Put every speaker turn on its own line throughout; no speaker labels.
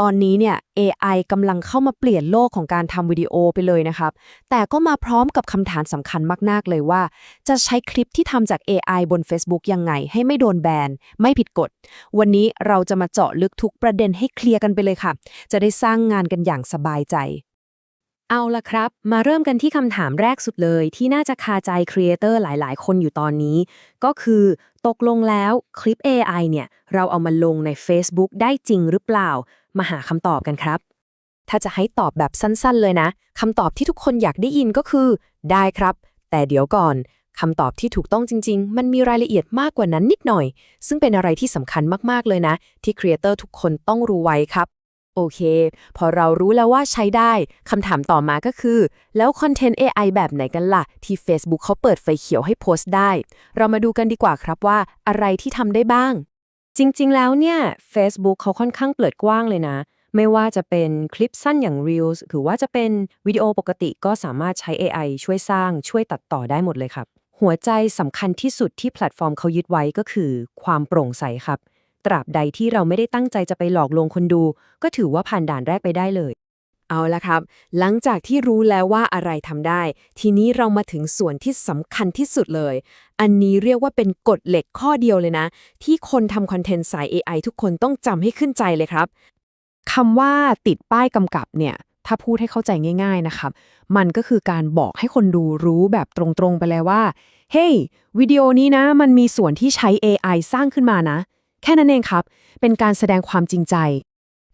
ตอนนี้เนี่ย AI กำลังเข้ามาเปลี่ยนโลกของการทำวิดีโอไปเลยนะครับ แต่ก็มาพร้อมกับคำถามสำคัญมาก ๆ เลยว่า จะใช้คลิปที่ทำจาก AI บน Facebook ยังไง ให้ไม่โดนแบน ไม่ผิดกฎ วันนี้เราจะมาเจาะลึกทุกประเด็นให้เคลียร์กันไปเลยค่ะ จะได้สร้างงานกันอย่างสบายใจ
เอาละครับ มาเริ่มกันที่คำถามแรกสุดเลย ที่น่าจะคาใจครีเอเตอร์หลาย ๆ คนอยู่ตอนนี้ ก็คือตกลงแล้วคลิป AI เนี่ยเราเอามาลงใน Facebook ได้จริงหรือเปล่า มาหาคำตอบกันครับ
ถ้าจะให้ตอบแบบสั้นๆเลยนะคำตอบที่ทุกคนอยากได้ยินก็คือ ได้ครับ แต่เดี๋ยวก่อนคำตอบที่ถูกต้องจริง ๆ มันมีรายละเอียดมากกว่านั้นนิดหน่อย ซึ่งเป็นอะไรที่สำคัญมากๆเลยนะ ที่ครีเอเตอร์ทุกคนต้องรู้ไว้ครับ โอเค พอเรารู้แล้วว่าใช้ได้คำถามต่อมาก็คือ แล้วคอนเทนต์ AI แบบไหนกันล่ะ ที่ Facebook เขาเปิดไฟเขียวให้โพสต์ได้ เรามาดูกันดีกว่าครับว่าอะไรที่ทำได้บ้าง
จริงๆ แล้วเนี่ย Facebook เขาค่อนข้างเปิดกว้างเลยนะ ไม่ว่าจะเป็นคลิปสั้นอย่าง Reels หรือว่าจะเป็นวิดีโอปกติก็สามารถใช้ AI ช่วยสร้างช่วยตัดต่อได้หมดเลยครับ หัวใจสำคัญที่สุดที่แพลตฟอร์มเขายึดไว้ก็คือ ความโปร่งใสครับ ตราบใดที่เราไม่ได้ตั้งใจจะไปหลอกลวงคนดู ก็ถือว่าผ่านด่านแรกไปได้เลย
เอาละครับ หลังจากที่รู้แล้วว่าอะไรทำได้ ทีนี้เรามาถึงส่วนที่สำคัญที่สุดเลย อันนี้เรียกว่าเป็นกฎเหล็กข้อเดียวเลยนะ ที่คนทำคอนเทนต์สาย AI ทุกคนต้องจำให้ขึ้นใจเลยครับคำว่าติดป้ายกำกับเนี่ย ถ้าพูดให้เข้าใจง่าย ๆนะครับ มันก็คือการบอกให้คนดูรู้แบบตรงๆไปเลยว่า เฮ้ยวิดีโอนี้นะ มันมีส่วนที่ใช้ AI สร้างขึ้นมานะ แค่นั้นเองครับ เป็นการแสดงความจริงใจ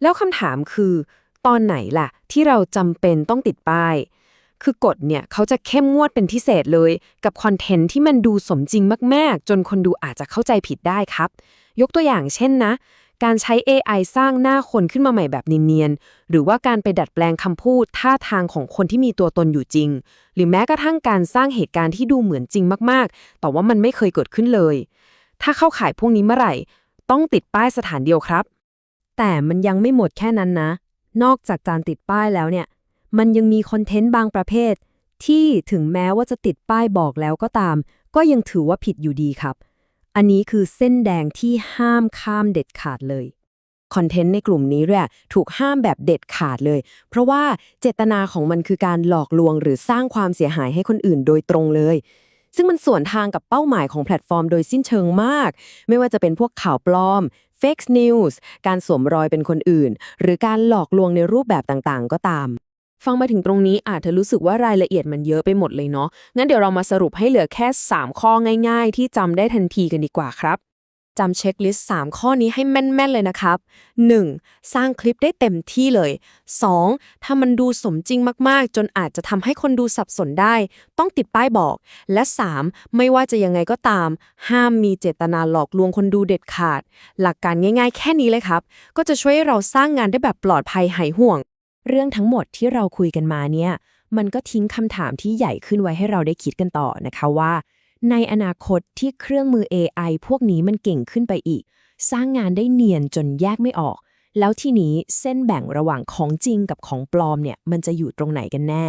แล้วคำถามคือ ตอนไหนล่ะ ที่เราจำเป็นต้องติดป้าย คือกฎเนี่ยเขาจะเข้มงวดเป็นพิเศษเลย กับคอนเทนต์ที่มันดูสมจริงมาก ๆ จนคนดูอาจจะเข้าใจผิดได้ครับ ยกตัวอย่างเช่นนะ การใช้ AI สร้างหน้าคนขึ้นมาใหม่แบบเนียนๆหรือว่าการไปดัดแปลงคำพูดท่าทางของคนที่มีตัวตนอยู่จริง หรือแม้กระทั่งการสร้างเหตุการณ์ที่ดูเหมือนจริงมากๆ แต่ว่ามันไม่เคยเกิดขึ้นเลย ถ้าเข้าข่ายพวกนี้เมื่อไหร่ ต้องติดป้ายสถานเดียวครับ
แต่มันยังไม่หมดแค่นั้นนะ นอกจากการติดป้ายแล้วเนี่ย มันยังมีคอนเทนต์บางประเภท ที่ถึงแม้ว่าจะติดป้ายบอกแล้วก็ตาม ก็ยังถือว่าผิดอยู่ดีครับ อันนี้คือเส้นแดงที่ห้ามข้ามเด็ดขาดเลย
คอนเทนต์ในกลุ่มนี้เนี่ยถูกห้ามแบบเด็ดขาดเลย เพราะว่าเจตนาของมันคือการหลอกลวงหรือสร้างความเสียหายให้คนอื่นโดยตรงเลย ซึ่งมันส่วนทางกับเป้าหมายของแพลตฟอร์มโดยสิ้นเชิงมาก ไม่ว่าจะเป็นพวกข่าวปลอม fake news การสวมรอยเป็นคนอื่น หรือการหลอกลวงในรูปแบบต่างๆ ก็ตาม ฟังมาถึงตรงนี้อาจจะรู้สึกว่ารายละเอียดมันเยอะไปหมดเลยเนาะ งั้นเดี๋ยวเรามาสรุปให้เหลือแค่ 3 ข้อง่าย ๆ ที่จำได้ทันทีกันดีกว่าครับ จำเช็คลิสต์ 3 ข้อนี้ให้แม่น ๆ เลยนะครับ 1. สร้างคลิปได้เต็มที่เลย 2. ถ้ามันดูสมจริงมากๆ จนอาจจะทำให้คนดูสับสนได้ ต้องติดป้ายบอก และ 3. ไม่ว่าจะยังไงก็ตาม ห้ามมีเจตนาหลอกลวงคนดูเด็ดขาด หลักการง่าย ๆ แค่นี้เลยครับ ก็จะช่วยให้เราสร้างงานได้แบบปลอดภัยหายห่วง
เรื่องทั้งหมดที่เราคุยกันมาเนี่ย มันก็ทิ้งคำถามที่ใหญ่ขึ้นไว้ให้เราได้คิดกันต่อนะคะว่า ในอนาคตที่เครื่องมือ AI พวกนี้มันเก่งขึ้นไปอีก สร้างงานได้เนียนจนแยกไม่ออก แล้วทีนี้เส้นแบ่งระหว่างของจริงกับของปลอมเนี่ยมันจะอยู่ตรงไหนกันแน่